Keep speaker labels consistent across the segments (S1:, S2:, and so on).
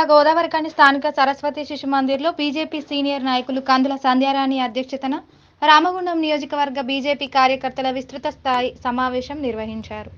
S1: జిల్లా గోదావరికాని స్థానిక సరస్వతి శిశు మందిర్లో బీజేపీ సీనియర్ నాయకులు కందుల సంధ్యారాణి అధ్యక్షతన రామగుండం నియోజకవర్గ బీజేపీ కార్యకర్తల విస్తృత స్థాయి సమావేశం నిర్వహించారు.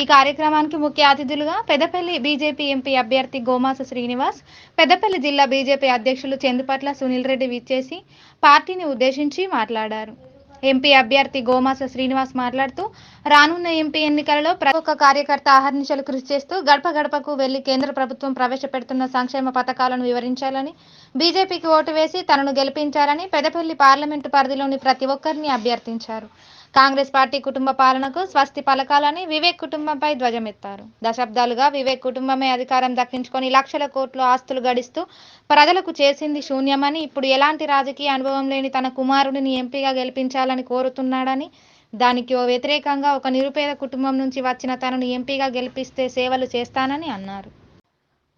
S1: ఈ కార్యక్రమానికి ముఖ్య అతిథులుగా పెద్దపల్లి బీజేపీ ఎంపీ అభ్యర్థి గోమాస శ్రీనివాస్ పెద్దపల్లి జిల్లా బీజేపీ అధ్యక్షులు చందుపట్ల సునీల్ రెడ్డి విచ్చేసి పార్టీని ఉద్దేశించి మాట్లాడారు. ఎంపీ అభ్యర్థి గోమాస శ్రీనివాస్ మాట్లాడుతూ రానున్న ఎంపీ ఎన్నికలలో ప్రతి ఒక్క కార్యకర్త ఆహర్నిశలు కృషి చేస్తూ గడప గడపకు వెళ్ళి కేంద్ర ప్రభుత్వం ప్రవేశపెడుతున్న సంక్షేమ పథకాలను వివరించాలని బీజేపీకి ఓటు వేసి తనను గెలిపించాలని పెదపల్లి పార్లమెంటు పరిధిలోని ప్రతి ఒక్కరిని అభ్యర్థించారు. కాంగ్రెస్ పార్టీ కుటుంబ పాలనకు స్వస్తి పలకాలని వివేక్ కుటుంబంపై ధ్వజమెత్తారు. దశాబ్దాలుగా వివేక్ కుటుంబమే అధికారం దక్కించుకొని లక్షల కోట్ల ఆస్తులు గడిస్తూ ప్రజలకు చేసింది శూన్యమని ఇప్పుడు ఎలాంటి రాజకీయ అనుభవం లేని తన కుమారుడిని ఎంపీగా గెలిపించాలని కోరుతున్నాడని దానికి ఓ వ్యతిరేకంగా ఒక నిరుపేద కుటుంబం నుంచి వచ్చిన తనను ఎంపీగా గెలిపిస్తే సేవలు చేస్తానని అన్నారు.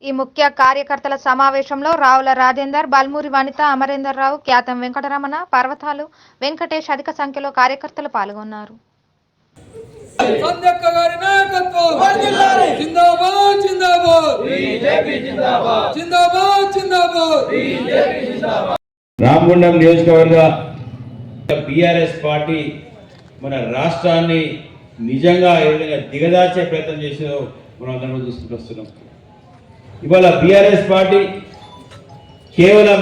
S1: ఈ ముఖ్య కార్యకర్తల సమావేశంలో రావుల రాజేందర్ బల్మూరి వనిత అమరేందర్ రావు ఖ్యాతం వెంకటరమణ పర్వతాలు వెంకటేష్ అధిక సంఖ్యలో కార్యకర్తలు పాల్గొన్నారు.
S2: సంధ్యక్క గారి నాయకత్వం! జిందాబాద్ జిందాబాద్! జిందాబాద్! జిందాబాద్
S3: రామగుండం నియోజకవర్గ బీఆర్ఎస్ పార్టీ మన రాష్ట్రాన్ని నిజంగా ఏ విధంగా దిగదార్చే ప్రయత్నం చేసిందో మనం అందరం చూసుకుంటూ వస్తున్నాం. ఇవాళ బీఆర్ఎస్ పార్టీ కేవలం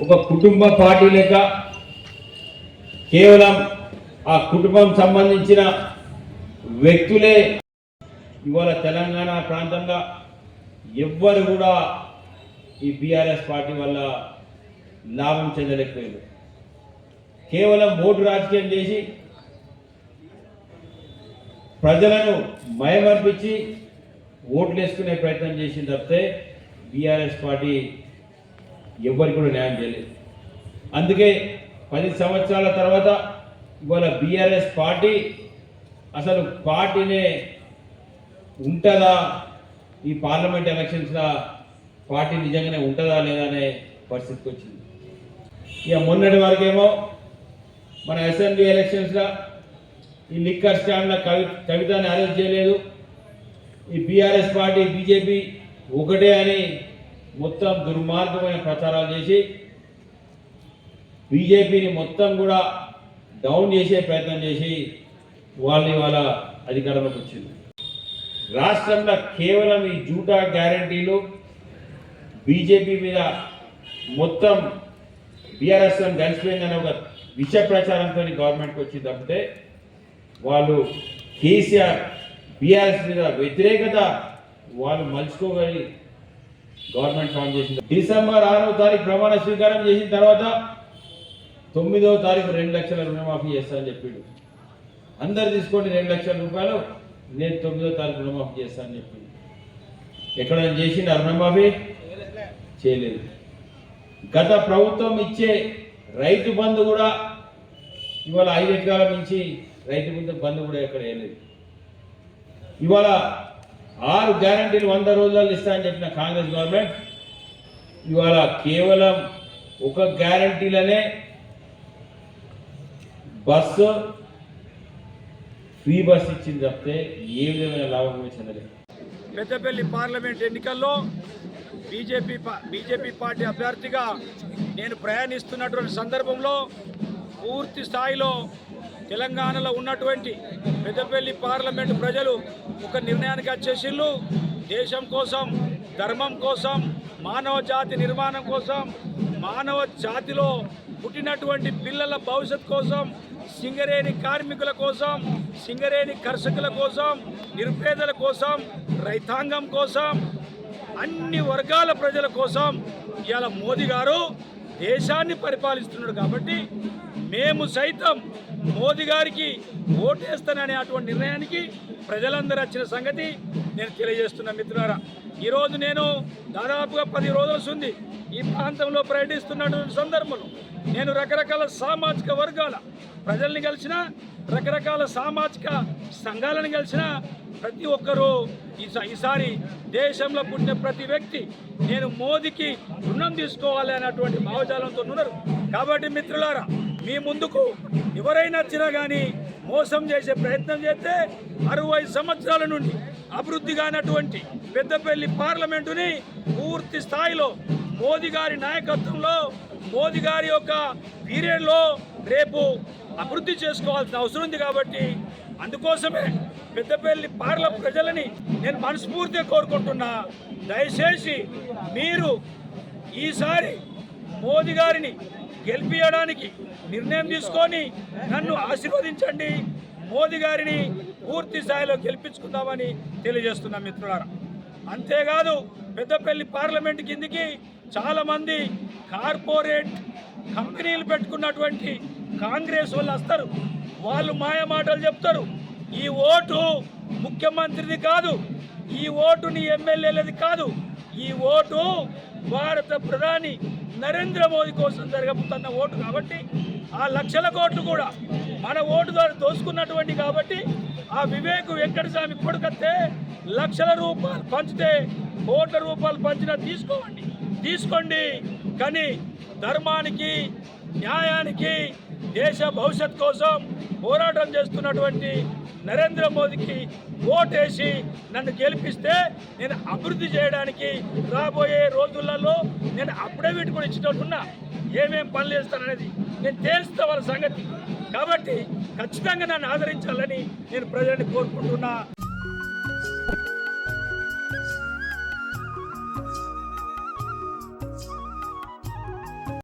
S3: ఒక కుటుంబ పార్టీ లెక్క కేవలం ఆ కుటుంబం సంబంధించిన వ్యక్తులే ఇవాళ తెలంగాణ ప్రాంతంలో ఎవ్వరు కూడా ఈ బీఆర్ఎస్ పార్టీ వల్ల లాభం చెందలేకపోయారు. కేవలం ఓటు రాజకీయం చేసి ప్రజలను మయమర్పించి ఓట్లు వేసుకునే ప్రయత్నం చేసింది తప్పితే బీఆర్ఎస్ పార్టీ ఎవరికి కూడా న్యాయం చేయలేదు. అందుకే పది సంవత్సరాల తర్వాత ఇవాళ బీఆర్ఎస్ పార్టీ అసలు పార్టీనే ఉంటుందా? ఈ పార్లమెంట్ ఎలక్షన్స్లో పార్టీ నిజంగానే ఉంటుందా లేదా అనే పరిస్థితికి వచ్చింది. ఇక మొన్నటి వరకేమో మన అసెంబ్లీ ఎలక్షన్స్లో ఈ లిక్కర్ స్టాండ్లో కవి కవితని అరెస్ట్ చేయలేదు. ఈ బీఆర్ఎస్ పార్టీ బీజేపీ ఒకటే అని మొత్తం దుర్మార్గమైన ప్రచారాలు చేసి బీజేపీని మొత్తం కూడా డౌన్ చేసే ప్రయత్నం చేసి వాళ్ళు ఇవాళ అధికారంలోకి వచ్చింది. రాష్ట్రంలో కేవలం ఈ జూటా గ్యారంటీలు బీజేపీ మీద మొత్తం బీఆర్ఎస్ కలిసిపోయిందనే ఒక విష ప్రచారంతో గవర్నమెంట్కి వచ్చింది తప్పితే వాళ్ళు కేసీఆర్ బీఆర్ఎస్ మీద వ్యతిరేకత వాళ్ళు మలుచుకోగలి. గవర్నమెంట్ ఫామ్ చేసింది. డిసెంబర్ ఆరవ తారీఖు ప్రమాణ స్వీకారం చేసిన తర్వాత తొమ్మిదో తారీఖు రెండు లక్షల రుణమాఫీ చేస్తానని చెప్పిండు. అందరు తీసుకోండి రెండు లక్షల రూపాయలు నేను తొమ్మిదో తారీఖు రుణమాఫీ చేస్తానని చెప్పిండు. ఎక్కడ చేసిండు రుణమాఫీ? చేయలేదు. గత ప్రభుత్వం ఇచ్చే రైతు బంధు కూడా ఇవాళ ఐదు ఎకరాల నుంచి రైతు బంధు బంధు కూడా ఎక్కడ వేయలేదు. ఇవాళ ఆరు గ్యారంటీలు వంద రోజుల్లో ఇస్తానని చెప్పిన కాంగ్రెస్ గవర్నమెంట్ ఇవాళ కేవలం ఒక గ్యారంటీలనే బస్సు ఫ్రీ బస్ ఇచ్చింది తప్పితే ఏ విధమైన లాభం చెందలేదు.
S2: పెద్దపల్లి పార్లమెంట్ ఎన్నికల్లో బీజేపీ బీజేపీ పార్టీ అభ్యర్థిగా నేను ప్రయాణిస్తున్నటువంటి సందర్భంలో పూర్తి స్థాయిలో తెలంగాణలో ఉన్నటువంటి పెద్దపల్లి పార్లమెంట్ ప్రజలు ఒక నిర్ణయానికి వచ్చేసిళ్ళు. దేశం కోసం ధర్మం కోసం మానవ జాతి నిర్మాణం కోసం మానవ జాతిలో పుట్టినటువంటి పిల్లల భవిష్యత్ కోసం సింగరేణి కార్మికుల కోసం సింగరేణి కర్షకుల కోసం నిరుపేదల కోసం రైతాంగం కోసం అన్ని వర్గాల ప్రజల కోసం ఇవాళ మోదీ గారు దేశాన్ని పరిపాలిస్తున్నాడు కాబట్టి మేము సైతం మోదీ గారికి ఓటేస్తాననే అటువంటి నిర్ణయానికి ప్రజలందరూ వచ్చిన సంగతి నేను తెలియజేస్తున్నా మిత్రులారా. ఈరోజు నేను దాదాపుగా పది రోజులు ఉంది ఈ ప్రాంతంలో పర్యటిస్తున్నటువంటి సందర్భంలో నేను రకరకాల సామాజిక వర్గాల ప్రజల్ని కలిసిన రకరకాల సామాజిక సంఘాలను కలిసిన ప్రతి ఒక్కరూ ఈసారి దేశంలో పుట్టిన ప్రతి వ్యక్తి నేను మోదీకి రుణం తీసుకోవాలి అనేటువంటి భావజాలంతో ఉన్నారు. కాబట్టి మిత్రులారా మీ ముందుకు ఎవరైనా వచ్చినా కానీ మోసం చేసే ప్రయత్నం చేస్తే అరవై సంవత్సరాల నుండి అభివృద్ధి కానటువంటి పెద్దపల్లి పార్లమెంటుని పూర్తి స్థాయిలో మోదీ గారి నాయకత్వంలో మోదీ గారి యొక్క పీరియడ్లో రేపు అభివృద్ధి చేసుకోవాల్సిన అవసరం ఉంది కాబట్టి అందుకోసమే పెద్దపల్లి పార్ల ప్రజలని నేను మనస్ఫూర్తిగా కోరుకుంటున్నా. దయచేసి మీరు ఈసారి మోదీ గారిని గెలిపించడానికి నిర్ణయం తీసుకొని నన్ను ఆశీర్వదించండి. మోదీ గారిని పూర్తి స్థాయిలో గెలిపించుకుందామని తెలియజేస్తున్నా మిత్రులారా. అంతేకాదు పెద్దపల్లి పార్లమెంట్ కిందికి చాలామంది కార్పొరేట్ కంపెనీలు పెట్టుకున్నటువంటి కాంగ్రెస్ వాళ్ళు వస్తారు. వాళ్ళు మాయ మాటలు చెప్తారు. ఈ ఓటు ముఖ్యమంత్రిది కాదు ఈ ఓటు నీ ఎమ్మెల్యేలది కాదు. ఈ ఓటు భారత ప్రధాని నరేంద్ర మోదీ కోసం జరగబోతున్న ఓటు కాబట్టి ఆ లక్షల కోట్లు కూడా మన ఓటు ద్వారా దోసుకున్నటువంటి కాబట్టి ఆ వివేక్ వెంకటస్వామి కొడుకత్తే లక్షల రూపాయలు పంచితే కోట్ల రూపాయలు పంచినా తీసుకోండి తీసుకోండి. కానీ ధర్మానికి న్యాయానికి దేశ భవిష్యత్ కోసం పోరాటం చేస్తున్నటువంటి నరేంద్ర మోదీకి ఓటేసి నన్ను గెలిపిస్తే నేను అభివృద్ధి చేయడానికి రాబోయే రోజులలో నేను అఫిడవిట్ కూడా ఇచ్చినట్టున్నా ఏమేం పనులు చేస్తాననేది నేను తేల్స్తా వాళ్ళ సంగతి. కాబట్టి ఖచ్చితంగా నన్ను ఆదరించాలని నేను ప్రజల్ని కోరుకుంటున్నా.